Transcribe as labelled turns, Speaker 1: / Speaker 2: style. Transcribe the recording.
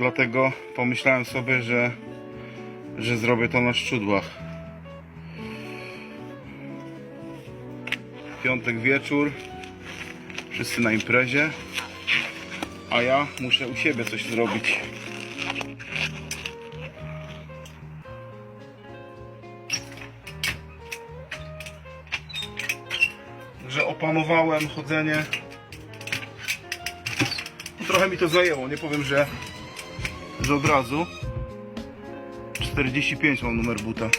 Speaker 1: Dlatego pomyślałem sobie, że, że zrobię to na szczudłach. Piątek wieczór, wszyscy na imprezie, a ja muszę u siebie coś zrobić. Że opanowałem chodzenie. Trochę mi to zajęło, nie powiem, że, z obrazu. 45 mam numer buta.